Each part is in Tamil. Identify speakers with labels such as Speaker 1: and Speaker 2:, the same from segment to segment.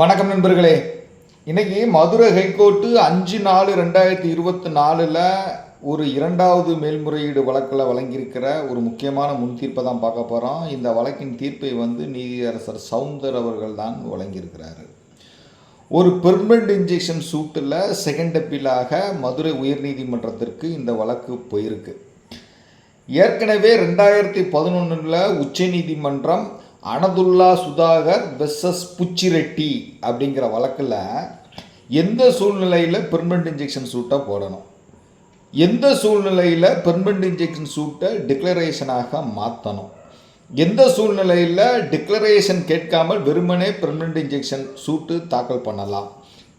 Speaker 1: வணக்கம் நண்பர்களே. இன்னைக்கு மதுரை ஹைகோர்ட்டு அஞ்சு நாலு ரெண்டாயிரத்தி இருபத்தி நாலில் ஒரு இரண்டாவது மேல்முறையீடு வழக்கில் வழங்கியிருக்கிற ஒரு முக்கியமான முன் தீர்ப்பை தான் பார்க்க போகிறோம் இந்த வழக்கின் தீர்ப்பை வந்து நீதியரசர் சவுந்தர் அவர்கள் தான் வழங்கியிருக்கிறாரு. ஒரு பெர்மனண்ட் இன்ஜெக்ஷன் சூட்டில் செகண்ட் அப்பீலாக மதுரை உயர்நீதிமன்றத்திற்கு இந்த வழக்கு போயிருக்கு. ஏற்கனவே ரெண்டாயிரத்தி பதினொன்றில் உச்சநீதிமன்றம் அனதுல்லா சுதாகர் வெஸ்எஸ் புச்சிரெட்டி அப்படிங்கிற வழக்கில் எந்த சூழ்நிலையில் பெர்மனண்ட் இன்ஜெக்ஷன் சூட்டை போடணும்? எந்த சூழ்நிலையில் பெர்மனண்ட் இன்ஜெக்ஷன் சூட்டை டிக்ளரேஷனாக மாற்றணும் எந்த சூழ்நிலையில் டிக்ளரேஷன் கேட்காமல் வெறுமனே பெர்மனண்ட் இன்ஜெக்ஷன் சூட்டு தாக்கல் பண்ணலாம்?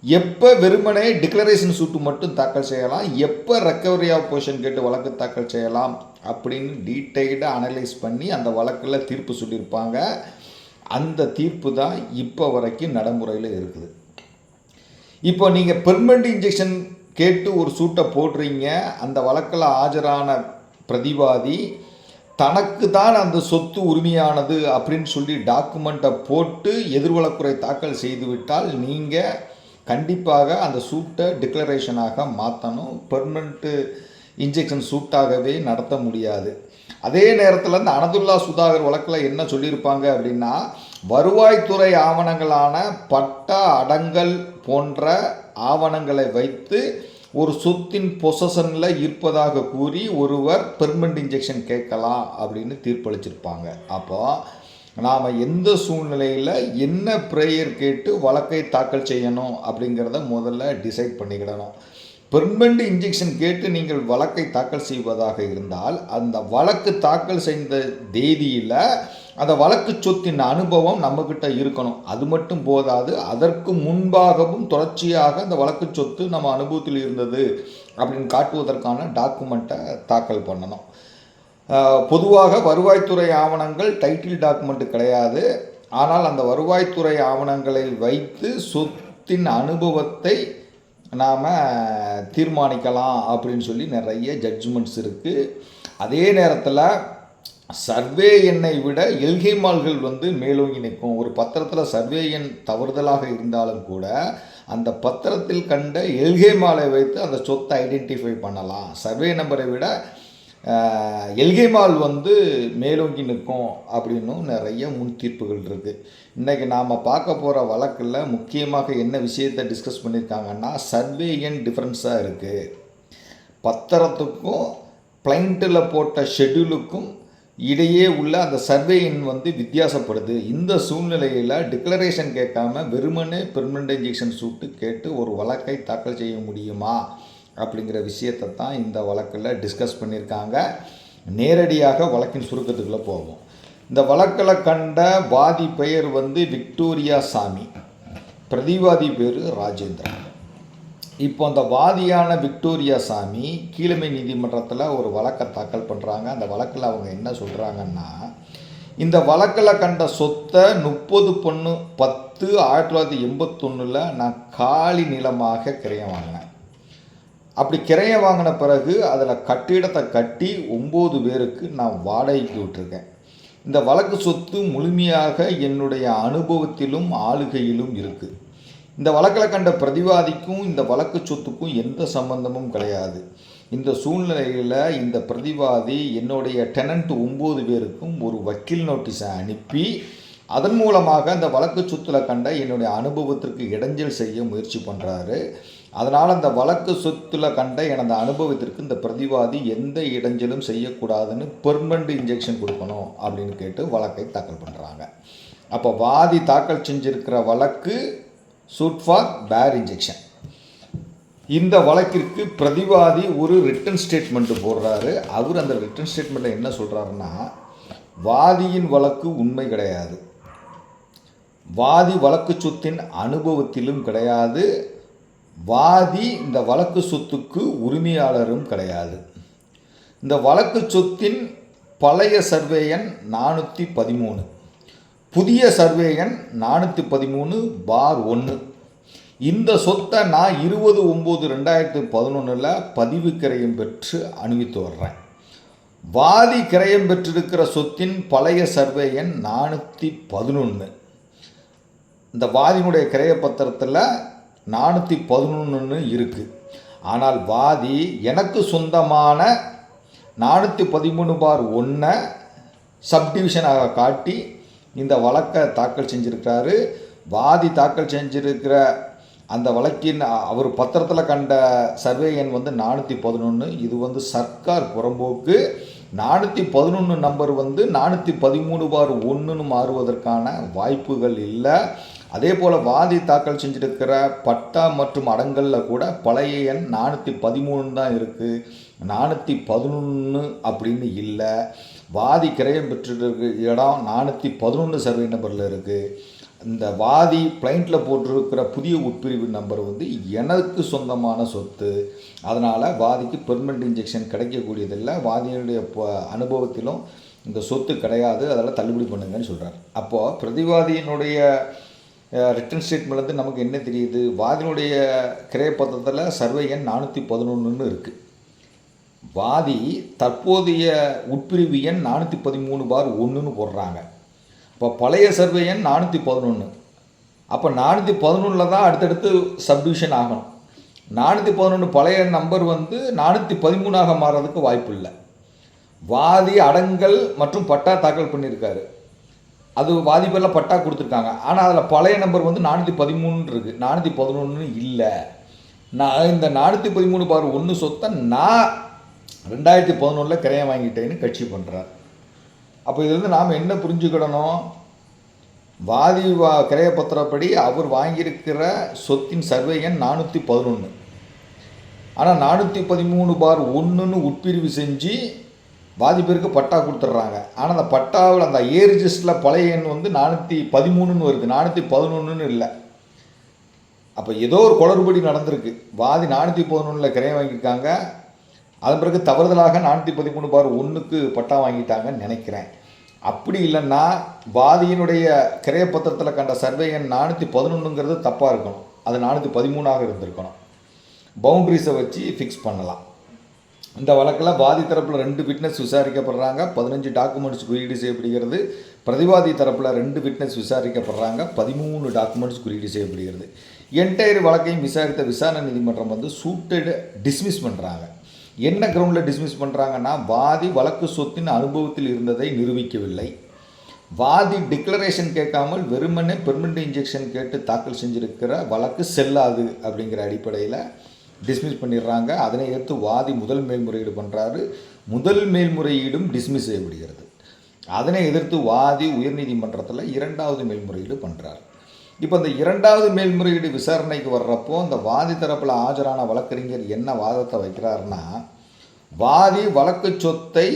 Speaker 1: எப்போ வெறுமனே டிக்ளரேஷன் சூட்டு மட்டும் தாக்கல் செய்யலாம்? எப்போ ரெக்கவரி ஆஃப் பொசிஷன் கேட்டு வழக்கு தாக்கல் செய்யலாம்? அப்படின்னு டீட்டெயில்டாக அனலைஸ் பண்ணி அந்த வழக்கில் தீர்ப்பு சொல்லியிருப்பாங்க. அந்த தீர்ப்பு தான் இப்போ வரைக்கும் நடைமுறையில் இருக்குது. இப்போ நீங்கள் பெர்மனண்ட் இன்ஜெக்ஷன் கேட்டு ஒரு சூட்டை போடுறீங்க. அந்த வழக்கில் ஆஜரான பிரதிவாதி தனக்கு தான் அந்த சொத்து உரிமையானது அப்படின்னு சொல்லி டாக்குமெண்ட்டை போட்டு எதிர்வழக்குறை தாக்கல் செய்துவிட்டால் நீங்கள் கண்டிப்பாக அந்த சூட்டை டிக்ளரேஷனாக மாற்றணும் பெர்மனண்ட்டு இன்ஜெக்ஷன் சூட்டாகவே நடத்த முடியாது. அதே நேரத்தில் இந்த அனதுல்லா சுதாகர் வழக்கில் என்ன சொல்லியிருப்பாங்க அப்படின்னா வருவாய்த்துறை ஆவணங்களான பட்டா அடங்கல் போன்ற ஆவணங்களை வைத்து ஒரு சொத்தின் பொசஷனில் இருப்பதாக கூறி ஒருவர் பெர்மனண்ட் இன்ஜெக்ஷன் கேட்கலாம் அப்படின்னு தீர்ப்பளிச்சிருப்பாங்க. அப்போது நாம் எந்த சூழ்நிலையில் என்ன ப்ரேயர் கேட்டு வழக்கை தாக்கல் செய்யணும் அப்படிங்கிறத முதல்ல டிசைட் பண்ணிக்கிடணும். பெர்மனண்ட் இன்ஜெக்ஷன் கேட்டு நீங்கள் வழக்கை தாக்கல் செய்வதாக இருந்தால் அந்த வழக்கு தாக்கல் செய்த தேதியில் அந்த வழக்கு சொத்தின் அனுபவம் நம்மக்கிட்ட இருக்கணும். அது மட்டும் போதாது அதற்கு முன்பாகவும் தொடர்ச்சியாக அந்த வழக்கு சொத்து நம்ம அனுபவத்தில் இருந்தது அப்படின்னு காட்டுவதற்கான டாக்குமெண்ட்டை தாக்கல் பண்ணணும். பொதுவாக வருவாய்த்துறை ஆவணங்கள் டைட்டில் டாக்குமெண்ட் கிடையாது. ஆனால் அந்த வருவாய்த்துறை ஆவணங்களை வைத்து சொத்தின் அனுபவத்தை நாம் தீர்மானிக்கலாம் அப்படின்னு சொல்லி நிறைய ஜட்ஜ்மெண்ட்ஸ் இருக்குது அதே நேரத்தில் சர்வே எண்ணை விட எல்கை மால்கள் வந்து மேலோங்கி நிற்கும். ஒரு பத்திரத்தில் சர்வே எண் தவறுதலாக இருந்தாலும் கூட அந்த பத்திரத்தில் கண்ட எல்கை மாலை வைத்து அந்த சொத்தை ஐடென்டிஃபை பண்ணலாம். சர்வே நம்பரை விட எல்கைமால் வந்து மேலோங்கி நிற்கும் அப்படின்னும் நிறைய முன் தீர்ப்புகள் இருக்குது இன்றைக்கி நாம் பார்க்க போகிற வழக்கில் முக்கியமாக என்ன விஷயத்தை டிஸ்கஸ் பண்ணியிருக்காங்கன்னா சர்வே எண் டிஃப்ரென்ஸாக இருக்குது பத்திரத்துக்கும் பிளைண்ட்டில் போட்ட ஷெட்யூலுக்கும் இடையே உள்ள அந்த சர்வே எண் வந்து வித்தியாசப்படுது. இந்த சூழ்நிலையில் டிக்ளரேஷன் கேட்காம வெறுமனே பெர்மனண்ட் இன்ஜெக்ஷன் சூட்டு கேட்டு ஒரு வழக்கை தாக்கல் செய்ய முடியுமா? அப்படிங்கிற விஷயத்தை தான் இந்த வழக்கில் டிஸ்கஸ் பண்ணியிருக்காங்க. நேரடியாக வழக்கின் சுருக்கத்துக்குள்ளே போவோம். இந்த வழக்கில் கண்ட வாதி பெயர் வந்து விக்டோரியா சாமி. பிரதிவாதி பேர் ராஜேந்திரன். இப்போ அந்த வாதியான விக்டோரியா சாமி கீழமை நீதிமன்றத்தில் ஒரு வழக்கை தாக்கல் பண்ணுறாங்க அந்த வழக்கில் அவங்க என்ன சொல்கிறாங்கன்னா இந்த வழக்கில் கண்ட சொத்தை முப்பது பொண்ணு பத்து ஆயிரத்தி தொள்ளாயிரத்தி எண்பத்தொன்னில் நான் காலி நிலமாக கிரையம் வாங்கினேன். அப்படி கிரையை வாங்கின பிறகு அதில் கட்டிடத்தை கட்டி ஒம்பது பேருக்கு நான் வாடகைக்கு விட்டுருக்கேன். இந்த வழக்கு சொத்து முழுமையாக என்னுடைய அனுபவத்திலும் ஆளுகையிலும் இருக்குது இந்த வழக்கில் கண்ட பிரதிவாதிக்கும் இந்த வழக்கு சொத்துக்கும் எந்த சம்பந்தமும் கிடையாது. இந்த சூழ்நிலையில் இந்த பிரதிவாதி என்னுடைய டெனண்ட் ஒம்பது பேருக்கும் ஒரு வக்கீல் நோட்டீஸை அனுப்பி அதன் மூலமாக அந்த வழக்கு சொத்தில் கண்ட என்னுடைய அனுபவத்திற்கு இடைஞ்சல் செய்ய முயற்சி பண்ணுறாரு அதனால் அந்த வழக்கு சொத்தில் கண்ட எனது அனுபவத்திற்கு இந்த பிரதிவாதி எந்த இடைஞ்சலும் செய்யக்கூடாதுன்னு பெர்மனண்ட் இன்ஜெக்ஷன் கொடுக்கணும் அப்படின்னு கேட்டு வழக்கை தாக்கல் பண்ணுறாங்க அப்போ வாதி தாக்கல் செஞ்சிருக்கிற வழக்கு சூட் ஃபார் பேர் இன்ஜெக்ஷன் இந்த வழக்கிற்கு பிரதிவாதி ஒரு ரிட்டன் ஸ்டேட்மெண்ட்டு போடுறாரு. அவர் அந்த ரிட்டன் ஸ்டேட்மெண்ட்டில் என்ன சொல்கிறாருன்னா வாதியின் வழக்கு உண்மை கிடையாது. வாதி வழக்கு சொத்தின் அனுபவத்திலும் கிடையாது. வாதி இந்த வழக்கு சொத்துக்கு உரிமையாளரும் கிடையாது. இந்த வழக்கு சொத்தின் பழைய சர்வேயன் நானூற்றி பதிமூணு. புதிய சர்வேயன் நானூற்றி பதிமூணு பார் ஒன்று இந்த சொத்தை நான் இருபது ஒம்பது ரெண்டாயிரத்தி பதினொன்றில் பதிவு கிரயம் பெற்று அணிவித்து வர்றேன். வாதி கிரயம் பெற்றிருக்கிற சொத்தின் பழைய சர்வேயன் நானூற்றி பதினொன்று இந்த வாதியினுடைய கிரைய பத்திரத்தில் நானூற்றி பதினொன்றுன்னு இருக்குது ஆனால் வாதி எனக்கு சொந்தமான நானூற்றி பதிமூணு பார் ஒன்றை சப்டிவிஷனாக காட்டி இந்த வழக்கை தாக்கல் செஞ்சுருக்கிறாரு. வாதி தாக்கல் செஞ்சிருக்கிற அந்த வழக்கின் அவர் பத்திரத்தில் கண்ட சர்வே எண் வந்து நானூற்றி பதினொன்று இது வந்து சர்க்கார் புறம்போக்கு. நானூற்றி பதினொன்று நம்பர் வந்து நானூற்றி பதிமூணு பார் ஒன்றுன்னு மாறுவதற்கான வாய்ப்புகள் இல்லை. அதே போல் வாதி தாக்கல் செஞ்சிருக்கிற பட்டா மற்றும் அடங்கலில் கூட பழைய எண் நானூற்றி பதிமூணு தான் இருக்குது நானூற்றி பதினொன்று அப்படின்னு இல்லை. வாதி கிரயம் பெற்றிருக்க. இடம் நானூற்றி பதினொன்று சர்வே நம்பரில் இருக்குது இந்த வாதி பிளைண்ட்டில் போட்டிருக்கிற புதிய உட்பிரிவு நம்பர் வந்து எனக்கு சொந்தமான சொத்து. அதனால் வாதிக்கு பெர்மனெண்ட் இன்ஜெக்ஷன் கிடைக்கக்கூடியதில்லை. வாதியினுடைய அனுபவத்திலும் இந்த சொத்து கிடையாது. அதெல்லாம் தள்ளுபடி பண்ணுங்கன்னு சொல்கிறார் அப்போது பிரதிவாதியினுடைய ரிட்டன் ஸ்டேட்மெண்ட்லேருந்து நமக்கு என்ன தெரியுது? வாதியினுடைய கிரையப்பத்திரத்தில் சர்வே எண் நானூற்றி பதினொன்றுன்னு இருக்குது வாதி தற்போதைய உட்பிரிவு எண் நானூற்றி பதிமூணு பார் ஒன்றுன்னு போடுறாங்க. இப்போ பழைய சர்வே எண் நானூற்றி பதினொன்று அப்போ நானூற்றி பதினொன்றில் தான் அடுத்தடுத்து சப்டிவிஷன் ஆகணும். நானூற்றி பதினொன்று பழைய நம்பர் வந்து நானூற்றி பதிமூணாக மாறதுக்கு வாய்ப்பு இல்லை. வாதி அடங்கல் மற்றும் பட்டா தாக்கல் பண்ணியிருக்காரு. அது வாதி பேரில் பட்டா கொடுத்துருக்காங்க. ஆனால் அதில் பழைய நம்பர் வந்து நானூற்றி பதிமூணு இருக்குது நானூற்றி பதினொன்று இல்லை. நான் இந்த நானூற்றி பதிமூணு பார் ஒன்று சொத்தை நான் ரெண்டாயிரத்தி பதினொன்றில் கிரையம் வாங்கிட்டேன்னு கட்சி பண்ணுறார் அப்போ இதுலேருந்து நாம் என்ன புரிஞ்சுக்கிடணும்? வாதி வா கிரையப்பத்திரப்படி அவர் வாங்கியிருக்கிற சொத்தின் சர்வே எண் நானூற்றி பதினொன்று ஆனால் நானூற்றி பதிமூணு பார் ஒன்றுன்னு உட்பிரிவு செஞ்சு பாதி பேருக்கு பட்டா கொடுத்துட்றாங்க. ஆனால் அந்த பட்டாவில் அந்த ஏ ரிஜிஸ்டரில் பழைய எண் வந்து நானூற்றி பதிமூணுன்னு வருது. நானூற்றி பதினொன்றுன்னு இல்லை. அப்போ ஏதோ ஒரு குளறுபடி நடந்திருக்கு. வாதி நானூற்றி பதினொன்றில் கிரையம் வாங்கியிருக்காங்க. அதன் பிறகு தவறுதலாக நானூற்றி பதிமூணு பார் ஒன்றுக்கு பட்டா வாங்கிட்டாங்கன்னு நினைக்கிறேன். அப்படி இல்லைன்னா வாதியினுடைய கிரைய பத்திரத்தில் கண்ட சர்வே எண் நானூற்றி பதினொன்றுங்கிறது தப்பாக இருக்கணும். அது நானூற்றி பதிமூணாக இருந்திருக்கணும். பவுண்ட்ரிஸை வச்சு ஃபிக்ஸ் பண்ணலாம். இந்த வழக்கில் வாதி தரப்பில் ரெண்டு விட்னஸ் விசாரிக்கப்படுறாங்க. பதினஞ்சு டாக்குமெண்ட்ஸ் குறியீடு செய்யப்படுகிறது. பிரதிவாதி தரப்பில் ரெண்டு விட்னஸ் விசாரிக்கப்படுறாங்க. பதிமூணு டாக்குமெண்ட்ஸ் குறியீடு செய்யப்படுகிறது. என்டையர் வழக்கையும் விசாரித்த விசாரணை நீதிமன்றம் வந்து சூட்டடு டிஸ்மிஸ் பண்ணுறாங்க என்ன கிரவுண்டில் டிஸ்மிஸ் பண்ணுறாங்கன்னா வாதி வழக்கு சொத்தின் அனுபவத்தில் இருந்ததை நிரூபிக்கவில்லை. வாதி டிக்ளரேஷன் கேட்காமல் வெறுமனே பெர்மனண்ட் இன்ஜெக்ஷன் கேட்டு தாக்கல் செஞ்சிருக்கிற வழக்கு செல்லாது அப்படிங்கிற அடிப்படையில் டிஸ்மிஸ் பண்ணிடுறாங்க. அதனை ஏற்று வாதி முதல் மேல்முறையீடு பண்ணுறாரு முதல் மேல்முறையீடும் டிஸ்மிஸ் செய்யப்படுகிறது. அதனை எதிர்த்து வாதி உயர்நீதிமன்றத்தில் இரண்டாவது மேல்முறையீடு பண்ணுறார் இப்போ இந்த இரண்டாவது மேல்முறையீடு விசாரணைக்கு வர்றப்போ அந்த வாதி தரப்பில் ஆஜரான வழக்கறிஞர் என்ன வாதத்தை வைக்கிறாருன்னா வாதி வழக்கு சொத்தை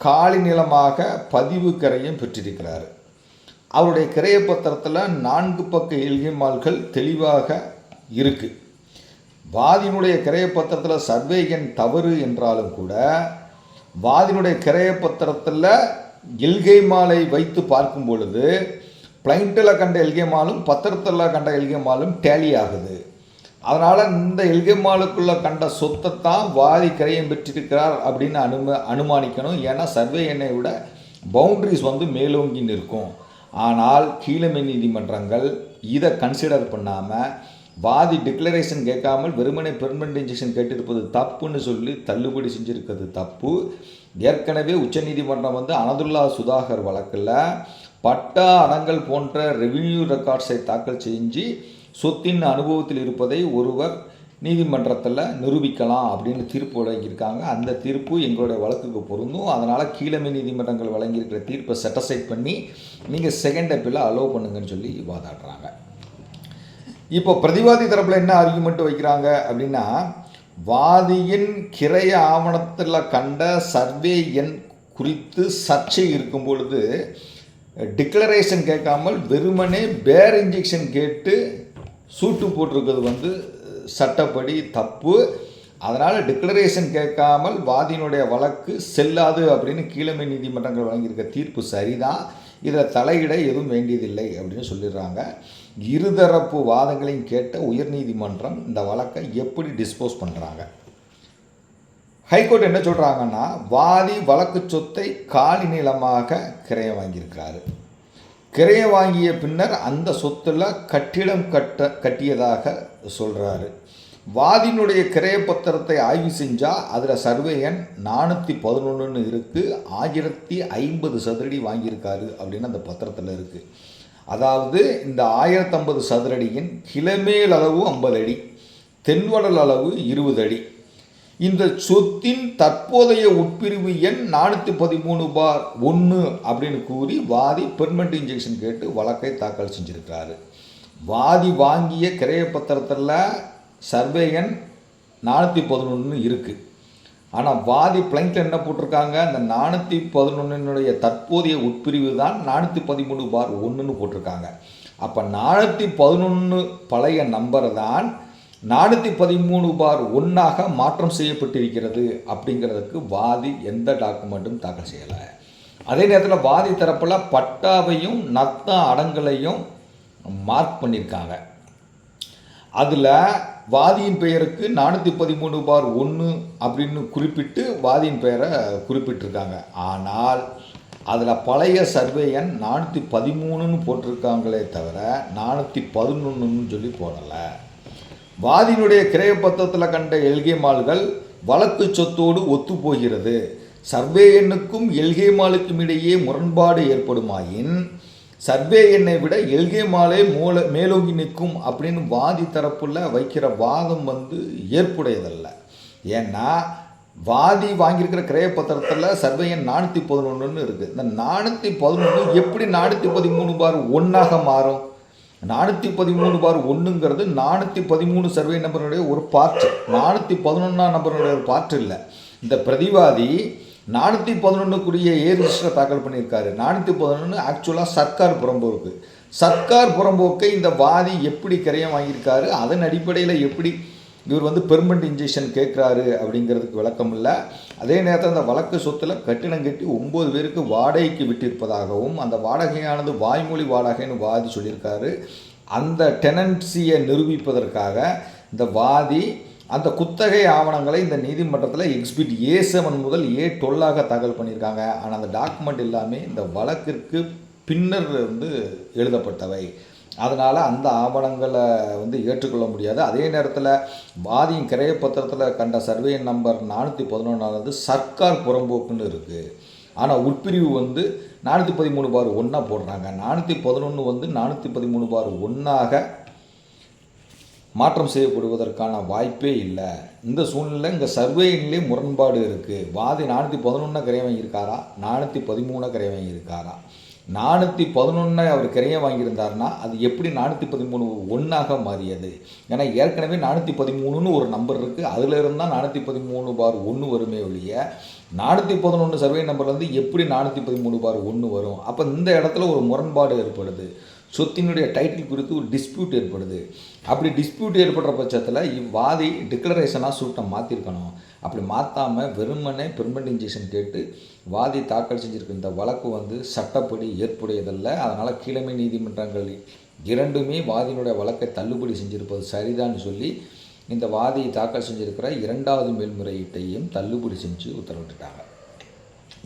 Speaker 1: காலி நிலமாக பதிவு கரையும் பெற்றிருக்கிறார். அவருடைய கிரைய பத்திரத்தில் நான்கு பக்க எல்கிமால்கள் தெளிவாக இருக்குது வாதினுடைய கிரையப்பத்திரத்தில் சர்வேகன் சர்வே எண் தவறு என்றாலும் கூட வாதினுடைய கிரைய பத்திரத்தில் எல்கை மாலை வைத்து பார்க்கும் பொழுது பிளைண்ட்டில் கண்ட எல்கை மாலும் பத்திரத்தில் கண்ட எல்கை மாலும் டேலி ஆகுது. அதனால் இந்த எல்கை மாலுக்குள்ளே கண்ட சொத்தை தான் வாதி கிரையம் பெற்றிருக்கிறார் அப்படின்னு அனும அனுமானிக்கணும். ஏன்னா சர்வே எண்ணை விட பவுண்ட்ரிஸ் வந்து மேலோங்கி நிற்கும். ஆனால் கீழமை நீதிமன்றங்கள் இதை கன்சிடர் பண்ணாமல் வாதி டிக்ளரேஷன் கேட்காமல் வெறுமனை பெர்மனன்ட் இன்ஜெக்ஷன் கேட்டிருப்பது தப்புன்னு சொல்லி தள்ளுபடி செஞ்சுருக்கிறது தப்பு. ஏற்கனவே உச்சநீதிமன்றம் வந்து அனதுல்லா சுதாகர் வழக்கில் பட்டா அடங்கல் போன்ற ரெவின்யூ ரெக்கார்ட்ஸை தாக்கல் செஞ்சு சொத்தின் அனுபவத்தில் இருப்பதை ஒருவர் நீதிமன்றத்தில் நிரூபிக்கலாம் அப்படின்னு தீர்ப்பு வழங்கியிருக்காங்க. அந்த தீர்ப்பு எங்களுடைய வழக்குக்கு பொருந்தும். அதனால் கீழமை நீதிமன்றங்கள் வழங்கியிருக்கிற தீர்ப்பை செட்டசைட் பண்ணி நீங்கள் செகண்ட் அப்பீல அலோவ் பண்ணுங்கன்னு சொல்லி வாதாடுறாங்க. இப்போ பிரதிவாதி தரப்பில் என்ன ஆர்கியூமெண்ட் வைக்கிறாங்க அப்படின்னா வாதியின் கிரைய ஆவணத்தில் கண்ட சர்வே எண் குறித்து சர்ச்சை இருக்கும் பொழுது டிக்ளரேஷன் கேட்காமல் வெறுமனே பேர் இன்ஜெக்ஷன் கேட்டு சூட்டு போட்டிருக்கிறது வந்து சட்டப்படி தப்பு. அதனால் டிக்ளரேஷன் கேட்காமல் வாதியினுடைய வழக்கு செல்லாது அப்படின்னு கீழமை நீதிமன்றங்கள் வழங்கியிருக்க தீர்ப்பு சரிதான். இதில் தலையிட எதுவும் வேண்டியதில்லை அப்படின்னு சொல்லிடுறாங்க. இருதரப்பு வாதங்களையும் கேட்ட உயர்நீதிமன்றம் இந்த வழக்கை எப்படி டிஸ்போஸ் பண்ணுறாங்க ஹைகோர்ட் என்ன சொல்கிறாங்கன்னா வாதி வழக்கு சொத்தை காலி நிலமாக கிரைய வாங்கியிருக்கிறாரு. கிரைய வாங்கிய பின்னர் அந்த சொத்துல கட்டிடம் கட்ட கட்டியதாக சொல்கிறாரு வாதியினுடைய கிரைய பத்திரத்தை ஆய்வு செஞ்சால் அதில் சர்வேயன் நானூற்றி பதினொன்றுன்னு இருக்குது ஆயிரத்தி ஐம்பது சதுரடி வாங்கியிருக்காரு அப்படின்னு அந்த பத்திரத்தில் இருக்குது அதாவது இந்த ஆயிரத்தம்பது சதுரடியின் கிளமேல் அளவு ஐம்பது அடி தென்வடல் அளவு இருபது அடி. இந்த சொத்தின் தற்போதைய உட்பிரிவு எண் நானூற்றி பதிமூணு பார் ஒன்று அப்படின்னு கூறி வாதி பெர்மனண்ட் இன்ஜெக்ஷன் கேட்டு வழக்கை தாக்கல் செஞ்சுருக்கிறாரு வாதி வாங்கிய கிரைய பத்திரத்தில் சர்வே எண் நானூற்றி பதினொன்று இருக்குது ஆனால் வாதி பிளைங்கில் என்ன போட்டிருக்காங்க? அந்த நானூற்றி பதினொன்றினுடைய தற்போதைய உட்பிரிவு தான் நானூற்றி பதிமூணு பார் ஒன்றுன்னு போட்டிருக்காங்க. அப்போ நானூற்றி பதினொன்று பழைய நம்பர் தான் நானூற்றி பதிமூணு பார் ஒன்றாக மாற்றம் செய்யப்பட்டிருக்கிறது அப்படிங்கிறதுக்கு வாதி எந்த டாக்குமெண்ட்டும் தாக்கல் செய்யலை. அதே நேரத்தில் வாதி தரப்பில் பட்டாவையும் நத்த அடங்கலையும் மார்க் பண்ணியிருக்காங்க அதில் வாதியின் பெயருக்கு நானூற்றி பதிமூணு பார் ஒன்று அப்படின்னு குறிப்பிட்டு வாதியின் பெயரை குறிப்பிட்டிருக்காங்க. ஆனால் அதில் பழைய சர்வேயன் நானூற்றி பதிமூணுன்னு போட்டிருக்காங்களே தவிர நானூற்றி பதினொன்றுன்னு சொல்லி போடலை. வாதியினுடைய கிரைய பத்திரத்தில் கண்ட எல்கேமால்கள் வழக்கு சொத்தோடு ஒத்துப்போகிறது போகிறது. சர்வேயனுக்கும் எல்கே மாலுக்கும் இடையே முரண்பாடு ஏற்படுமாயின் சர்வே எண்ணை விட எல்கே மாலே மூல மேலோங்கி நிற்கும் அப்படின்னு வாதி தரப்புல வைக்கிற வாதம் வந்து ஏற்புடையதல்ல. ஏன்னா வாதி வாங்கியிருக்கிற கிரைய பத்திரத்தில் சர்வே எண் நானூற்றி பதினொன்றுன்னு இருக்குது இந்த நானூற்றி பதினொன்று எப்படி நானூற்றி பதிமூணு பார் ஒன்றாக மாறும்? நானூற்றி பதிமூணு பார் ஒன்றுங்கிறது நானூற்றி பதிமூணு சர்வே நம்பருடைய ஒரு பார்ட் நானூற்றி பதினொன்றாம் நம்பருடைய ஒரு பார்ட் இல்லை. இந்த பிரதிவாதி நானூற்றி பதினொன்றுக்குரிய ஏ ரிஜிஸ்டரை தாக்கல் பண்ணியிருக்காரு. நானூற்றி பதினொன்று ஆக்சுவலாக சர்க்கார் புறம்போக்கு சர்க்கார் புறம்போக்கை இந்த வாதி எப்படி கிரையம் வாங்கியிருக்காரு? அதன் அடிப்படையில் எப்படி இவர் வந்து பெர்மனண்ட் இன்ஜெக்ஷன் கேட்குறாரு அப்படிங்கிறதுக்கு விளக்கம் இல்லை. அதே நேரத்தில் அந்த வழக்கு சொத்தில் கட்டிடம் கட்டி ஒம்பது பேருக்கு வாடகைக்கு விட்டிருப்பதாகவும் அந்த வாடகையானது வாய்மொழி வாடகைன்னு வாதி சொல்லியிருக்காரு. அந்த டெனன்சியை நிரூபிப்பதற்காக இந்த வாதி அந்த குத்தகை ஆவணங்களை இந்த நீதிமன்றத்தில் எக்ஸ்பிட் ஏ செவன் முதல் ஏ டுவெல்லாக தாக்கல் பண்ணியிருக்காங்க. ஆனால் அந்த டாக்குமெண்ட் எல்லாமே இந்த வழக்கிற்கு பின்னர் வந்து எழுதப்பட்டவை. அதனால் அந்த ஆவணங்களை வந்து ஏற்றுக்கொள்ள முடியாது. அதே நேரத்தில் வாதியின் கிரைய பத்திரத்தில் கண்ட சர்வே நம்பர் நானூற்றி பதினொன்றாவது சர்க்கார் புறம்போக்குன்னு இருக்குது ஆனால் உட்பிரிவு வந்து நானூற்றி பதிமூணு பார் ஒன்றா போடுறாங்க. நானூற்றி பதினொன்று வந்து நானூற்றி பதிமூணு பார் ஒன்றாக மாற்றம் செய்யப்படுவதற்கான வாய்ப்பே இல்லை. இந்த சூழ்நிலை இங்கே சர்வேயின்லே முரண்பாடு இருக்குது வாதி நானூற்றி பதினொன்று கிரைய வாங்கியிருக்காரா? நானூற்றி பதிமூணு கிரைய வாங்கியிருக்காரா? நானூற்றி பதினொன்று அவர் கிரைய வாங்கியிருந்தாருன்னா அது எப்படி நானூற்றி பதிமூணு ஒன்றாக மாறியது? ஏன்னா ஏற்கனவே நானூற்றி பதிமூணுன்னு ஒரு நம்பர் இருக்குது அதில் இருந்தால் நானூற்றி பதிமூணு பார் ஒன்று வருமே ஒழிய நானூற்றி பதினொன்று சர்வே நம்பர்லேருந்து எப்படி நானூற்றி பதிமூணு பார் ஒன்று வரும்? அப்போ இந்த இடத்துல ஒரு முரண்பாடு ஏற்படுது. சொத்தினுடைய டைட்டில் குறித்து ஒரு டிஸ்பியூட் ஏற்படுது. அப்படி டிஸ்பியூட் ஏற்படுற பட்சத்தில் இவ்வாதி டிக்ளரேஷனாக சூட்டை மாற்றிருக்கணும் அப்படி மாற்றாமல் வெறுமனே பெர்மனண்ட் இன்ஜெக்ஷன் கேட்டு வாதி தாக்கல் செஞ்சுருக்க இந்த வழக்கு வந்து சட்டப்படி ஏற்புடையதல்ல. அதனால் கீழமை நீதிமன்றங்கள் இரண்டுமே வாதியினுடைய வழக்கை தள்ளுபடி செஞ்சிருப்பது சரிதான்னு சொல்லி இந்த வாதி தாக்கல் செஞ்சுருக்கிற இரண்டாவது மேல்முறையீட்டையும் தள்ளுபடி செஞ்சு உத்தரவிட்டுட்டாங்க.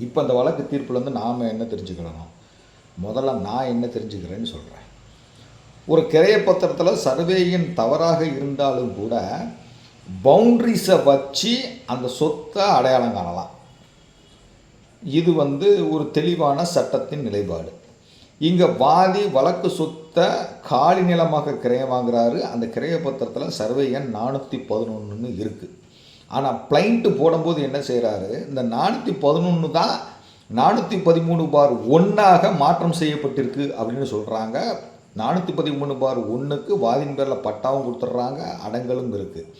Speaker 1: இப்போ அந்த வழக்கு தீர்ப்புலேருந்து நாம் என்ன தெரிஞ்சுக்கணும் முதல்ல நான் என்ன தெரிஞ்சுக்கிறேன்னு சொல்கிறேன் ஒரு கிரைய பத்திரத்தில் சர்வேயின் தவறாக இருந்தாலும் கூட பவுண்ட்ரிஸை வச்சு அந்த சொத்தை அடையாளம் காணலாம். இது வந்து ஒரு தெளிவான சட்டத்தின் நிலைப்பாடு. இங்கே வாதி வழக்கு சொத்தை காலி நிலமாக கிரையம் வாங்குறாரு. அந்த கிரைய பத்திரத்தில் சர்வே எண் நானூற்றி பதினொன்றுன்னு இருக்குது ஆனால் பிளைண்ட்டு போடும்போது என்ன செய்கிறாரு இந்த நானூற்றி பதினொன்று தான் நானூற்றி பதிமூணு பார் ஒன்றாக மாற்றம் செய்யப்பட்டிருக்கு அப்படின்னு சொல்கிறாங்க நானூற்றி பதிமூணு பார் ஒன்றுக்கு வாதின் பேரில் பட்டாவும் கொடுத்துட்றாங்க அடங்கலும் இருக்குது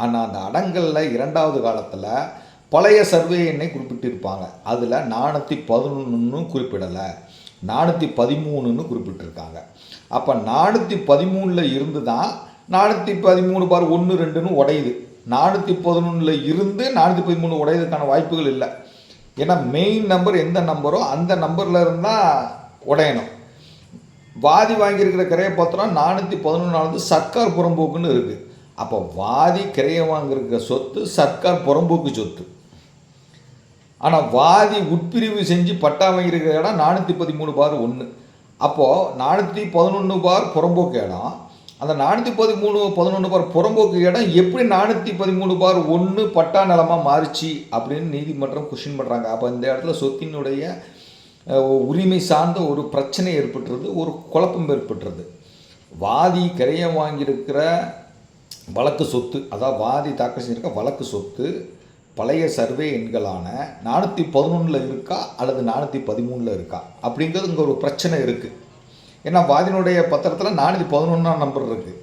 Speaker 1: ஆனால் அந்த அடங்கலில் இரண்டாவது காலத்தில் பழைய சர்வே எண்ணை குறிப்பிட்டிருப்பாங்க. அதில் நானூற்றி பதினொன்றுன்னு குறிப்பிடலை நானூற்றி பதிமூணுன்னு குறிப்பிட்டிருக்காங்க. அப்போ நானூற்றி பதிமூணில் இருந்து தான் நானூற்றி பதிமூணு பார் ஒன்று ரெண்டுன்னு உடையுது. நானூற்றி பதினொன்றில் இருந்து நானூற்றி பதிமூணு உடையதுக்கான வாய்ப்புகள் இல்லை. ஏன்னா மெயின் நம்பர் எந்த நம்பரோ அந்த நம்பரில் இருந்தால் உடையணும். வாதி வாங்கியிருக்கிற கிரைய பத்திரம் நானூற்றி பதினொன்றாவது சர்க்கார் புறம்போக்குன்னு இருக்குது அப்போ வாதி கிரைய வாங்கியிருக்கிற சொத்து சர்க்கார் புறம்போக்கு சொத்து. ஆனால் வாதி உட்பிரிவு செஞ்சு பட்டா வாங்கியிருக்கிற இடம் நானூற்றி பதிமூணு பார் ஒன்று அப்போது நானூற்றி பதினொன்று பார் புறம்போக்கு இடம். அந்த நானூற்றி பதிமூணு பதினொன்று பார் புறம்போக்கு இடம் எப்படி நானூற்றி பதிமூணு பார் ஒன்று பட்டா நிலமாக மாறிச்சு அப்படின்னு நீதிமன்றம் கொஷின் பண்ணுறாங்க அப்போ இந்த இடத்துல சொத்தினுடைய உரிமை சார்ந்த ஒரு பிரச்சனை ஏற்பட்டுறது ஒரு குழப்பம் ஏற்பட்டுறது வாதி கிரையம் வாங்கியிருக்கிற வழக்கு சொத்து அதாவது வாதி தாக்கல் செஞ்சிருக்க வழக்கு சொத்து பழைய சர்வே எண்களான நானூற்றி பதினொன்றில் இருக்கா அல்லது நானூற்றி பதிமூணில் இருக்கா? அப்படிங்கிறது இங்கே ஒரு பிரச்சனை இருக்குது ஏன்னா வாதினுடைய பத்திரத்தில் நானூற்றி பதினொன்றாம் நம்பர் இருக்குது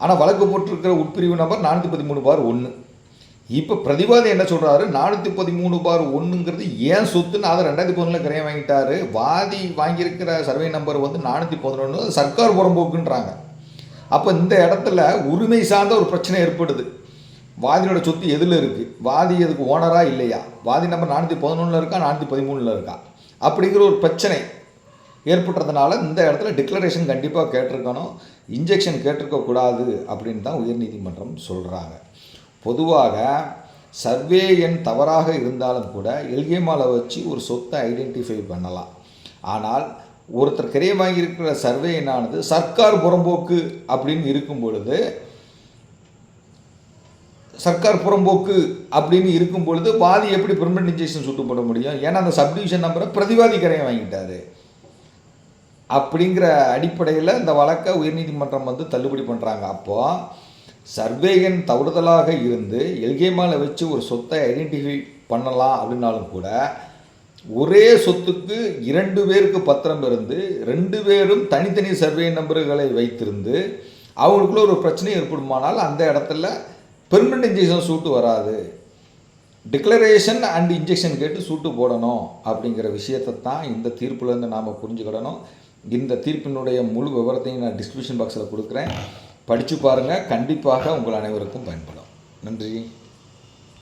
Speaker 1: ஆனால் வழக்கு போட்டிருக்கிற உட்பிரிவு நம்பர் நானூற்றி பதிமூணு பார் ஒன்று இப்போ பிரதிவாதி என்ன சொல்கிறாரு நானூற்றி பதிமூணு பார் ஒன்றுங்கிறது ஏன் சொத்துன்னு அதை ரெண்டாயிரத்தி பதினொன்றில் கிரையம் வாங்கிட்டாரு. வாதி வாங்கியிருக்கிற சர்வே நம்பர் வந்து நானூற்றி பதினொன்று சர்க்கார் புறம்போக்குன்றாங்க. அப்போ இந்த இடத்துல உரிமை சார்ந்த ஒரு பிரச்சனை ஏற்படுது. வாதியோட சொத்து எதில் இருக்குது வாதி அதுக்கு ஓனராக இல்லையா? வாதி நம்பர் நானூற்றி பதினொன்றில் இருக்கா? நானூற்றி பதிமூணில் இருக்கா? அப்படிங்கிற ஒரு பிரச்சனை. ஏற்பட்டதுனால இந்த இடத்துல டிக்ளரேஷன் கண்டிப்பாக கேட்டிருக்கணும். இன்ஜெக்ஷன் கேட்டிருக்கக்கூடாது அப்படின்னு தான் உயர்நீதிமன்றம் சொல்கிறாங்க பொதுவாக சர்வே எண் தவறாக இருந்தாலும் கூட எல்கேமாவில் வச்சு ஒரு சொத்தை ஐடென்டிஃபை பண்ணலாம். ஆனால் ஒருத்தர் கிரைய வாங்கியிருக்கிற சர்வே எண்ணானது சர்க்கார் புறம்போக்கு அப்படின்னு இருக்கும் பொழுது சர்க்கார் புறம்போக்கு அப்படின்னு இருக்கும் பொழுது வாதி எப்படி பெர்மனன்ட் இன்ஜெக்ஷன் சுட்டு போட முடியும்? ஏன்னா அந்த சப்டிவிஷன் நம்பரை பிரதிவாதி கரையை வாங்கிட்டாரு. அப்படிங்கிற அடிப்படையில் இந்த வழக்கை உயர்நீதிமன்றம் வந்து தள்ளுபடி பண்ணுறாங்க அப்போது சர்வேகன் தவறுதலாக இருந்து எல்கேமாவில் வச்சு ஒரு சொத்தை ஐடென்டிஃபை பண்ணலாம் அப்படின்னாலும் கூட ஒரே சொத்துக்கு இரண்டு பேருக்கு பத்திரம் இருந்து ரெண்டு பேரும் தனித்தனி சர்வே நம்பர்களை வைத்திருந்து அவங்களுக்குள்ள ஒரு பிரச்சனை ஏற்படுமானால் அந்த இடத்துல பெர்மனன்ட் இன்ஜெக்ஷன் சூட்டு வராது. டிக்ளரேஷன் அண்ட் இன்ஜெக்ஷன் கேட்டு சூட்டு போடணும் அப்படிங்கிற விஷயத்தை தான் இந்த தீர்ப்புலேருந்து நாம் புரிஞ்சுக்கிடணும். இந்த தீர்ப்பினுடைய முழு விவரத்தையும் நான் டிஸ்கிரிப்ஷன் பாக்ஸில் கொடுக்குறேன். படித்து பாருங்கள் கண்டிப்பாக உங்கள் அனைவருக்கும் பயன்படும். நன்றி.